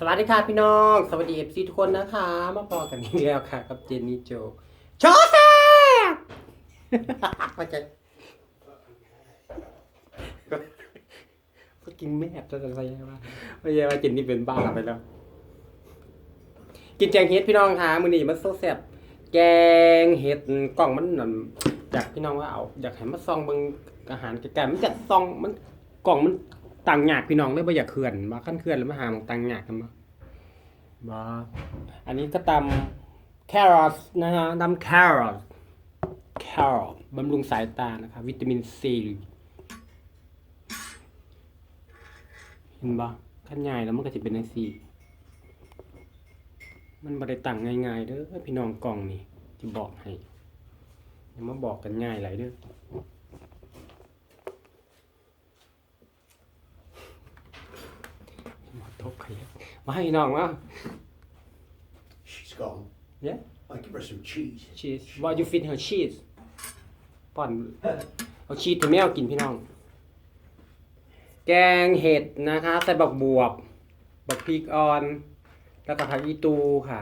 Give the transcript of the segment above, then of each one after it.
สวัสดีค่ะพี่น้อง สวัสดีเอฟซีทุกคนนะคะ มาพอกันอีกแล้วค่ะ กับเจนนี่โจโชว์แซ่บมาจะก็กินแม่จะจะใช่ไหมไม่ใช่ว่าเจนนี่เป็นบ้าไปแล้ว กินแกงเห็ดพี่น้องค่ะมื้อนี้มันโซแซ่บแกงเห็ดกล่องมันนั่นอยากพี่น้องว่าเอา อยากให้มาซองเบิ่งอาหารไกลๆมันจะซองมันกล่องมัน ต่างหยากพี่น้องเลยบ่อยากเขื่อนมาขั้นเขื่อนแล้วมาหาหมองต่างหยากกันมาบ่อันนี้ก็ตำแครอทนะฮะตำแครอทแครอทบำรุงสายตานะครับวิตามินซีเห็นบ่ขั้นใหญ่แล้วมันก็จะเป็นจังซี่มันบ่ได้ตั้งง่ายๆเด้อพี่น้องกล่องนี่ที่บอกให้อย่ามาบอกกันง่ายหลายเด้อมาตบใคร มาให้น้องว่า She's gone. Yeah? I give her some cheese. cheese what you feed her cheese ป้อนเอาชีสถึงแมวกินพี่น้อง แกงเห็ดนะคะ ใส่บักบวบ บักพริกอ่อน แล้วก็ผักอีตูค่ะ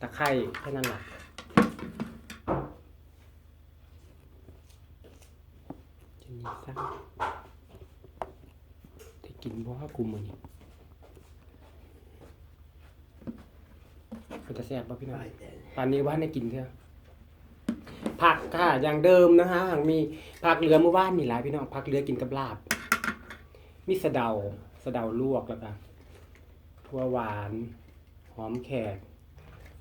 ตะไคร้แค่นั้นแหละ จะมีซ้ำที่กินเพราะว่ากูมือนี่ มันจะแซ่บป่ะพี่น้อง Right then. ตอนนี้ว่าให้กินเถอะผักค่ะอย่างเดิมนะคะมีผักเหลือเมื่อวานมีหลายพี่น้องผักเหลือกินกับลาบ มีสะเดาสะเดาลวกแล้วก็ถั่วหวาน หอมแขก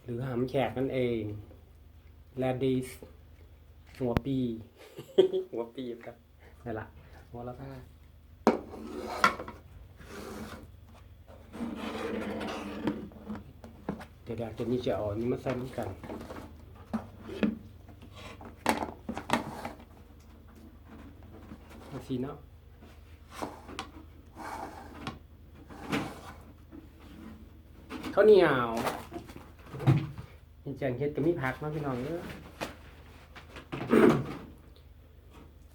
หรือหอมแขกนั่นเองแลดิสหัวปี หัวปีครับนั่นละหัวละผ้า เดี๋ยวจะนี่จะอาอันนี้มาใส่ด้วยกันเอาสีเนาะข้าวเหนียวมีแจงเฮ็ดกับมีผักเนาะพี่น้องเด้อ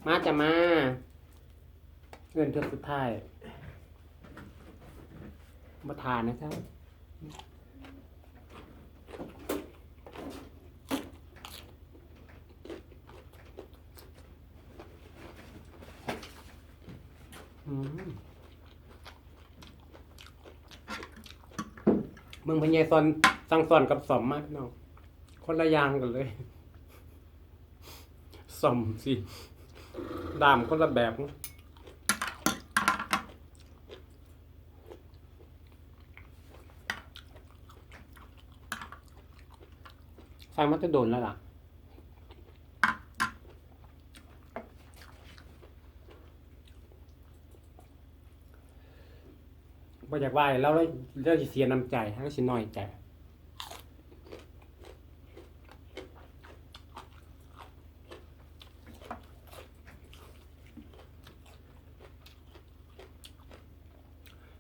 มาจะมาเงินเทือกสุดท้ายมาทานนะครับ อืม เมืองพญายซอนสั่งสอนกับสอมมากพี่น้องคนละอย่างกันเลยสอมสิดามคนละแบบนะสั่งมันจะโดนแล้วล่ะ บ่อยากไหว้แล้วเราเราจะเสียน้ำใจทั้งสิน้อยใจ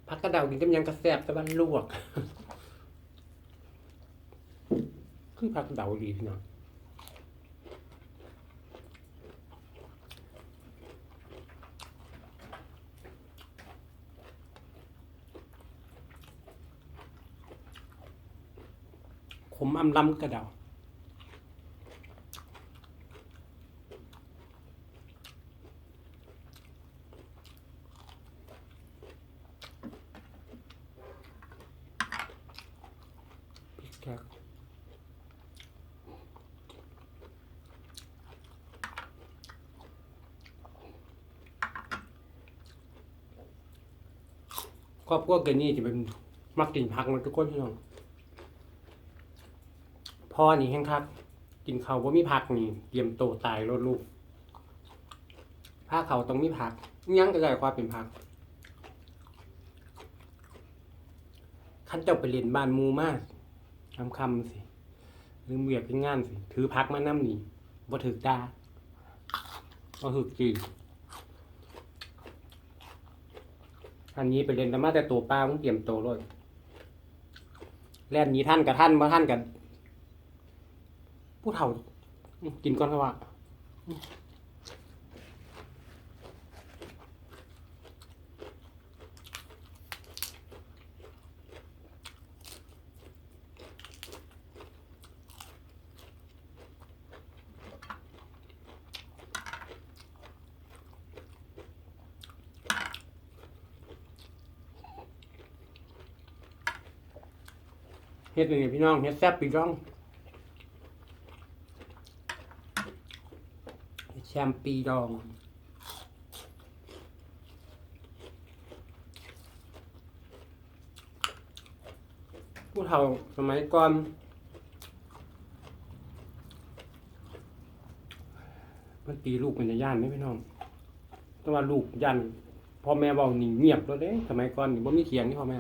พักกระเดากินกับยังกระแสบตะวันลวก คือพักกระเดาดีพี่น้องขม อำลำกระเดาพริกแกงครอบครัวเกนนี่จะเป็นมักกินผักมันทุกคนพี่น้อง พ่อนี่แห้งคักกินเขาว่ามีผักนี่เตรียมโตตายรถลูกถ้าเขาต้องมีผัก ยังก็ได้ความเป็นผักขั้นเจ้าไปเรียนบ้านมูมากคำคำสิหรือเมียเป็นงานสิ ถือพักมาน้ำนี่บ่ถือตาบ่ถือจีอันนี้ไปเรียนธรรมะแต่ตัวป้ามึงเตรียมโตเลยแล่นนี้ท่านกับท่านบ่ท่านกัน ผู้เฒ่า กินก้อนขว่ะเฮ็ดนี่พี่น้องเฮ็ดแซ่บปีกร้อง ชมปีดองผู้เฒ่าสมัยก่อนมันตีลูกเป็นย่านไหมพี่น้องแต่ว่าลูกยันพ่อแม่บอกนี่เงียบแล้วเด้สมัยก่อนนี่บ่มีเถียงนี่พ่อแม่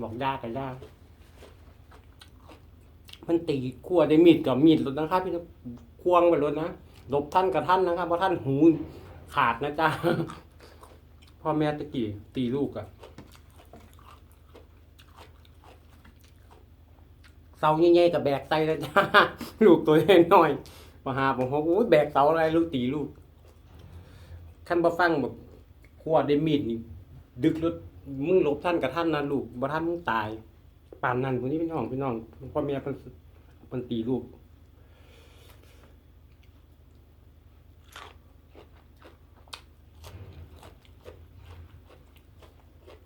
บอกยากับยามันตีขั้วได้มีดกับมีดรถนะครับพี่น้องควงไปรถนะ หลบท่านกับท่านนะครับเพราะท่านหูขาดนะจ๊ะพ่อแม่ตะกี้ตีลูกอะเสาใหญ่ๆกับแบกไตแล้วจ้าลูกตัวเล็กน้อยมาหาผมเขาโอ้ยแบกเสาอะไรลูกตีลูกขั้นบ่ฟังแบบขวดได้มีดนี่ดึกรถมึงหลบท่านกับท่านนะลูกบ่ท่านมึงตายป่านนั้นพวกนี้พี่น้องพี่น้องพ่อแม่เพิ่นเพิ่นตีลูก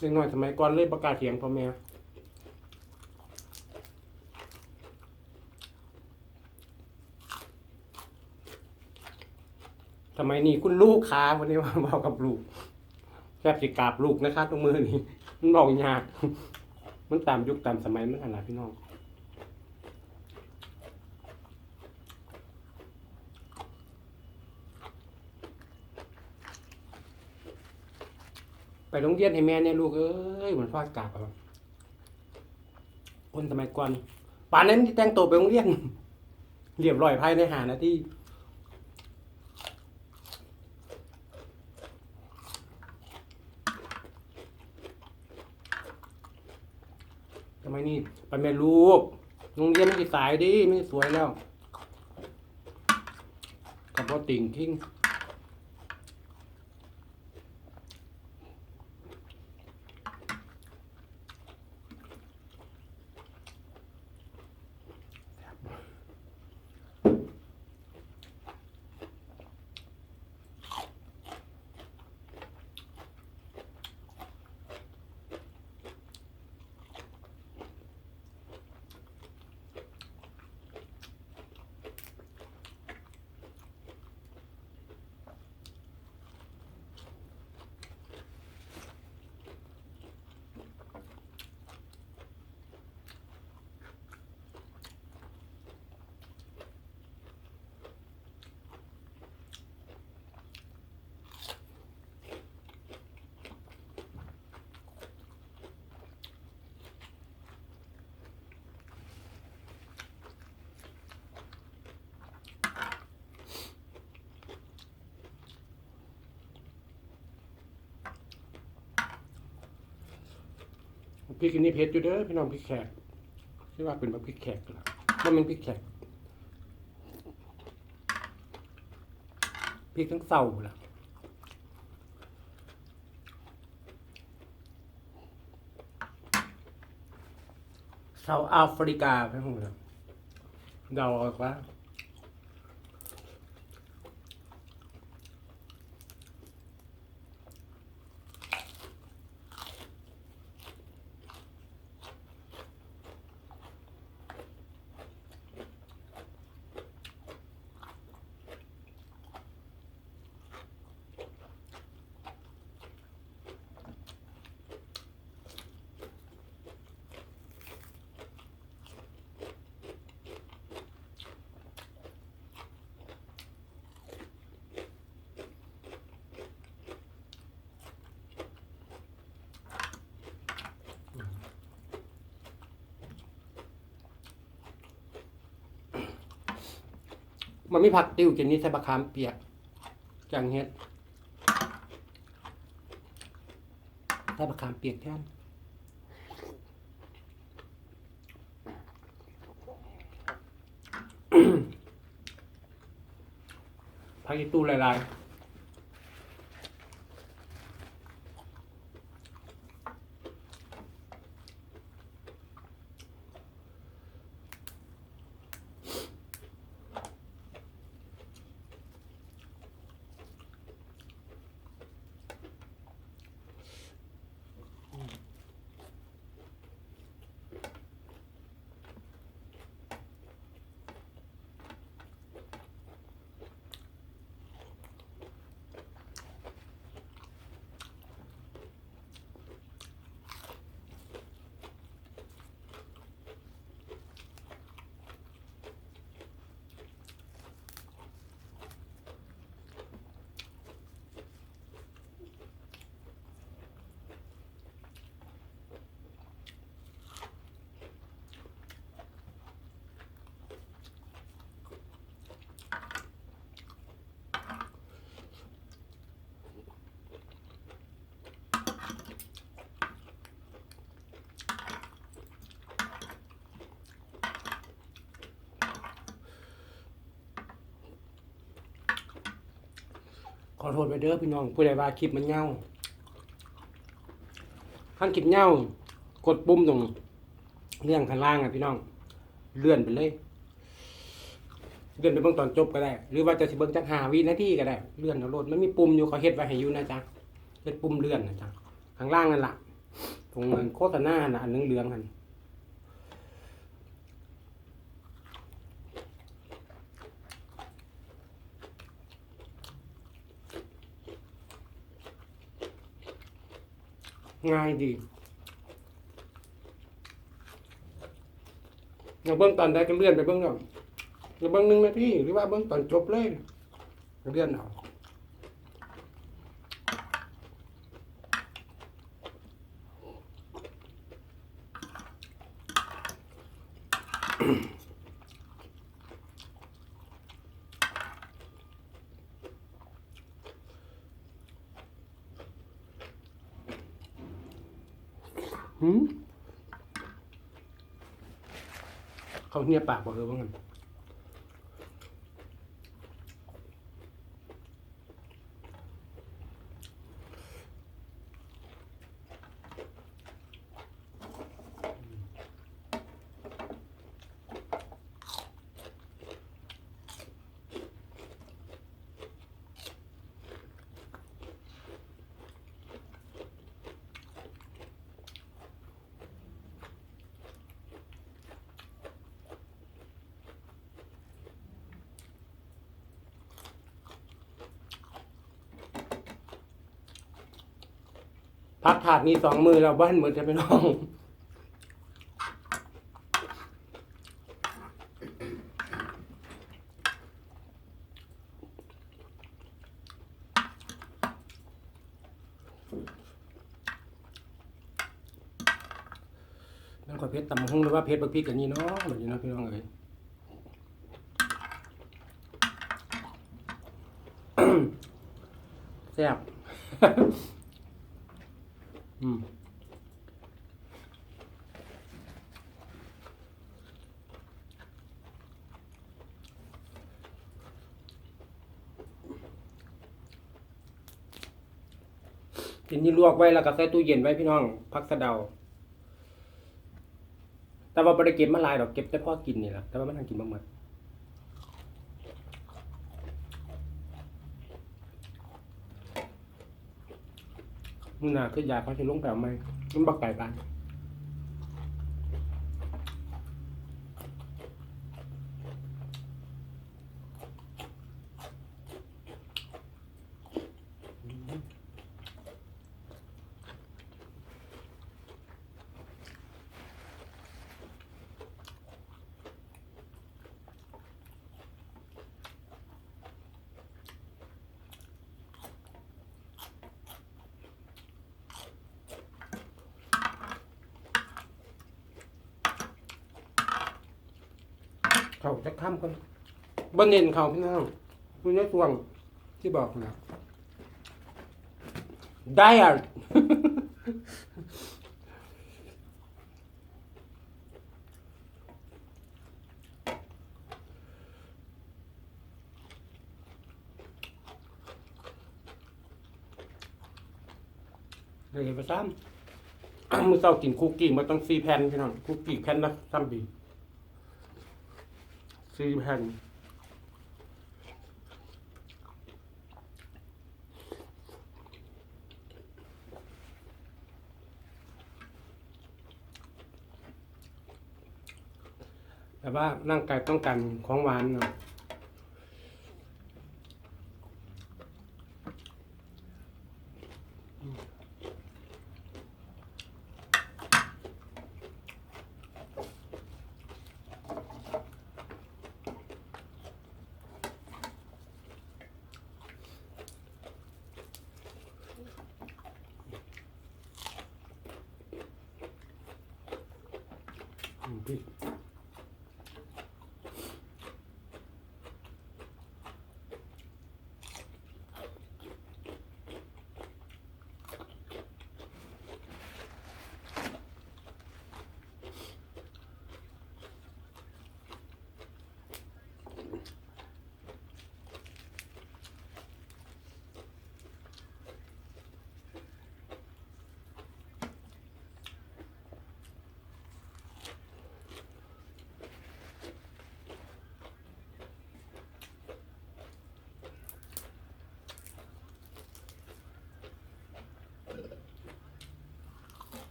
เล็กน้อยสมัยก่อนเลยประกาศเถียงพ่อแม่ทำไมนี่คุณลูกค้าวันนี้มาบอกกับลูกแทบจะกราบลูกนะครับตรงมือนี่มันบอกยาก มันตามยุคตามสมัยมันอะไรพี่น้อง ไปโรงเรียนให้แม่เนี่ยลูกเอ้ยเหมือนฟาดกาบอาคนสมัยก่อนป่านนั้นที่แต่งตัวไปโรงเรียนเรียบร้อยภายในหานาที่ทำไมนี่ไปแม่ลูกโรงเรียนไม่ด้สายดิไม่สวยแล้วกับพ่อติ่งทิ้ง พริกอันนี้เผ็ดอยู่เด้อพี่น้องพริกแขกที่ว่าเป็นแบบพริกแขกล่ะว่ามันพริกแขกพริกทั้งเศร้าล่ะเซาแอฟริกาพี่น้องเดาออกว่า มันไม่ผักติ้วกินนี้ใส่บะขามเปียกจังเฮ็ดใส่บะขามเปียกแทนผักอีตู้ลาย ขอโทษไปเด้อพี่น้องผู้ใดว่าคลิปมันเงาขั้นคลิปเงากดปุ่มตรงเรื่องข้างล่างอะพี่น้อง เลื่อนไปเลย เลื่อนไปเบิ่งตอนจบก็ได้ หรือว่าจะสิเบิ่งจักหาวินาทีก็ได้ เลื่อนเอาโลดมันมีปุ่มอยู่เขาเฮ็ดไว้ให้อยู่นะจ๊ะเฮ็ดปุ่มเลื่อนนะจ๊ะข้างล่างนั่นล่ะตรงนั้นโฆษณาน่ะอันเหลืองๆนั่น ง่ายดีเราเบิ่งตอนไดก็เลื่อนไปเบิ่งเอยเราเบิ่งหนึ่งนาทีหรือว่าเบิ่งตอนจบเลยเลื่อนเอา หืม เนี่ยปากบอกเออว่างั้น มีสองมือเราบ้านเหมือนจะไปน้องนั่นขอเพชรตำหุ่งหรือว่าเพชรบักพริกกันนี่เนาะแบบนี้เนาะพี่น้องเอ้ยแซ่บ อืมทีนี้ลวกไว้แล้วก็ใส่ตู้เย็นไว้พี่น้องพักสะเดา แต่ว่าบริเก็บมาลายดอกเก็บแต่พ่อกินนี่แหละแต่ว่ามันทางกินบ่หมด นี่นะคือยาเขาจะลงแบบไหมมันบักไก่บ้านเขา จะข้ามคนบนเน้นเขาพี่น้องคุณได้ตวงที่บอกนะได้อะเดี๋ยวไปซ้ำมือเศร้ากินคุกกี้มาต้องซีแผ่นพี่น้องคุกกี้แผ่นละซ้ำบี ซีแผ่นแต่ว่าร่างกายต้องการของหวานเนาะ อื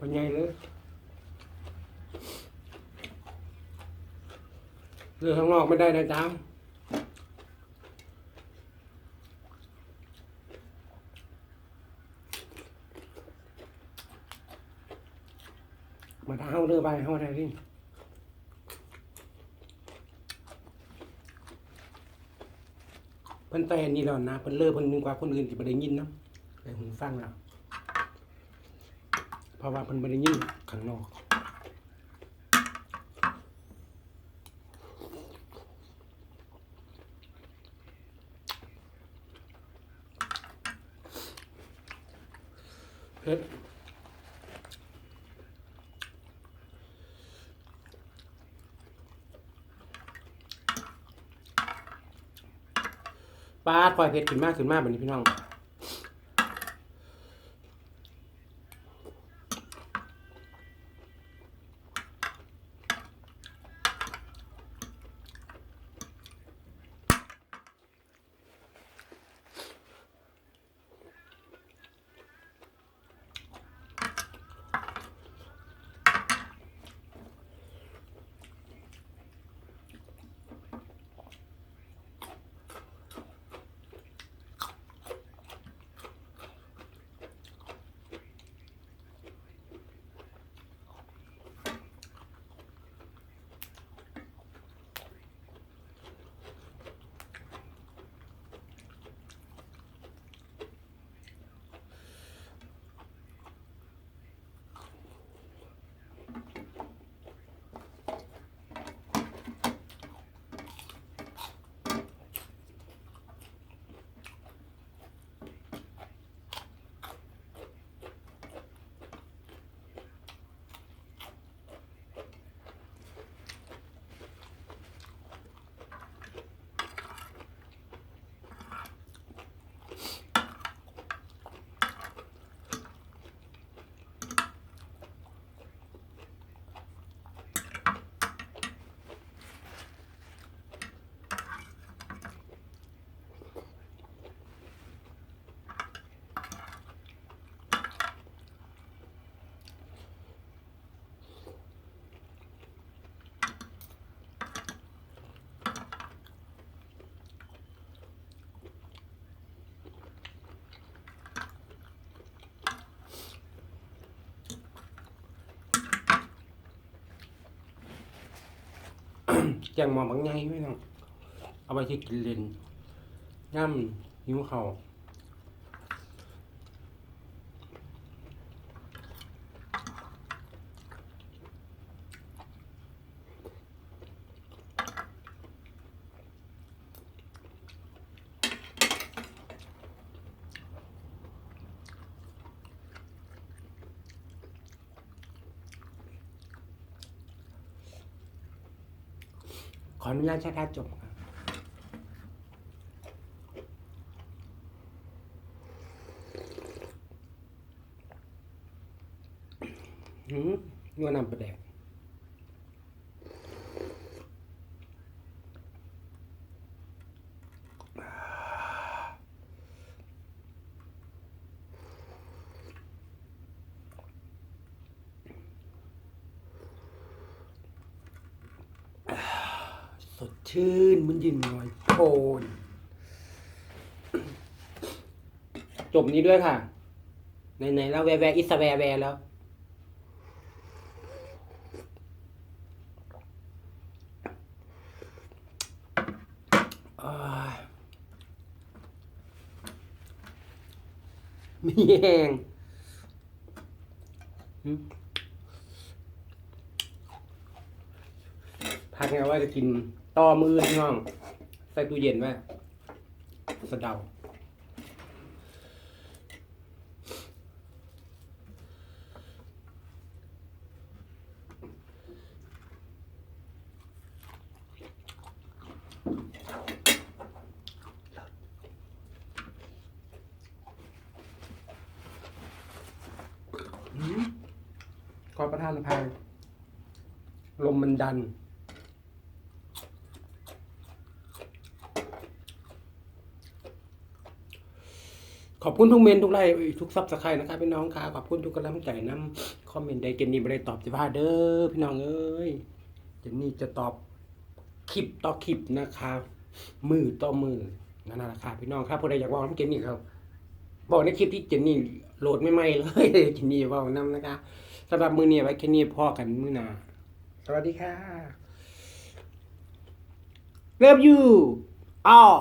เป็นไงเลยเรือข้างนอกไม่ได้นะจ๊ะมาท้าเฮาเรือใบเฮาได้ดิเพิ่นแต่นี่แล้วนะเพิ่นเลิกเพิ่นนึงกว่าคนอื่นสิบ่ได้ยินนะแต่หูฟังแล้ว เพราะว่าเพิ่นบ่ได้ยินข้างนอกเฮ็ดปลาดปล่อยเผ็ดขึ้นมากขึ้นมากแบบนี้พี่น้อง แจงหมอบางไงไม่ต้องเอาไปที่กินเลนย่ำหิวเขา นุญาช้จบครับหืมนัวนำประแดกสด ชื่นมันยินหน่อยโคนจบนี้ด้วยค่ะไหนๆแล้วแวแวอิสแวแวแล้ว มีแห้งพักไงว่าจะกิน ต่อมือพี่น้อง ใส่ตู้เย็นไว้สะเดาขอประทานอภัยลมมันดัน ขอบคุณทุกเมนทุกไลค์ทุกซับสไครต์นะครับพี่น้องค่ะขอบคุณทุกกำลังใจน้ำคอมเมนต์ใดเจนนี่ไม่ได้ตอบสิว่าเด้อพี่น้องเอ้ยเจนนี่จะตอบคลิปต่อคลิปนะคะมือต่อมือนั่นแหละค่ะพี่น้องครับผู้ใดอยากบอกน้ำเจนนี่ครับบอกในคลิปที่เจนนี่โหลดไม่ไหมๆเลยเจนนี่บอกน้ำนะคะสำหรับมือเนี่ยไว้แค่นี้พ่อกันมือหนาสวัสดีค่ะ Love you all